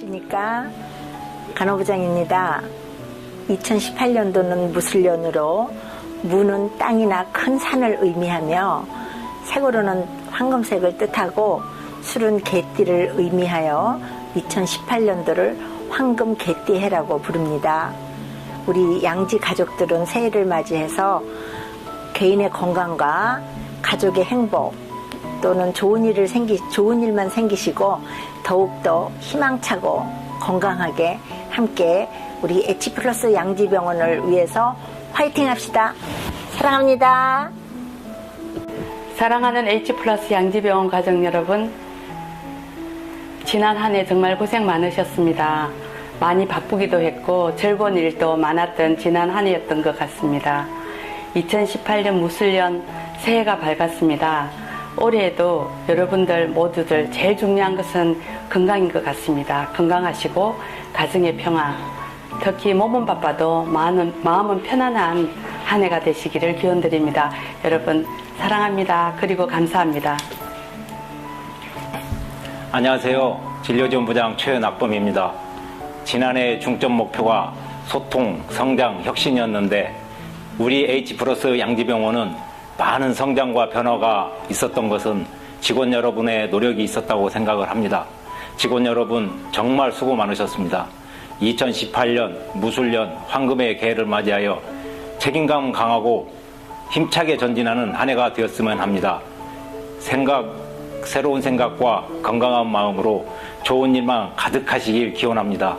안녕하십니까. 간호부장입니다. 2018년도는 무술년으로 무는 땅이나 큰 산을 의미하며 색으로는 황금색을 뜻하고 술은 개띠를 의미하여 2018년도를 황금 개띠해라고 부릅니다. 우리 양지 가족들은 새해를 맞이해서 개인의 건강과 가족의 행복 또는 좋은 일을 생기 좋은 일만 생기시고 더욱더 희망차고 건강하게 함께 우리 H 플러스 양지병원을 위해서 화이팅 합시다. 사랑합니다. 사랑하는 H 플러스 양지병원 가족 여러분, 지난 한 해 정말 고생 많으셨습니다. 많이 바쁘기도 했고 즐거운 일도 많았던 지난 한 해였던 것 같습니다. 2018년 무술년 새해가 밝았습니다. 올해에도 여러분들 모두들 제일 중요한 것은 건강인 것 같습니다. 건강하시고 가정의 평화, 특히 몸은 바빠도 마음은, 마음은 편안한 한 해가 되시기를 기원드립니다. 여러분 사랑합니다. 그리고 감사합니다. 안녕하세요. 진료지원부장 최은학범입니다. 지난해 중점 목표가 소통, 성장, 혁신이었는데 우리 H 플러스 양지병원은 많은 성장과 변화가 있었던 것은 직원 여러분의 노력이 있었다고 생각을 합니다. 직원 여러분 정말 수고 많으셨습니다. 2018년 무술년 황금의 개를 맞이하여 책임감 강하고 힘차게 전진하는 한 해가 되었으면 합니다. 생각, 새로운 생각과 건강한 마음으로 좋은 일만 가득하시길 기원합니다.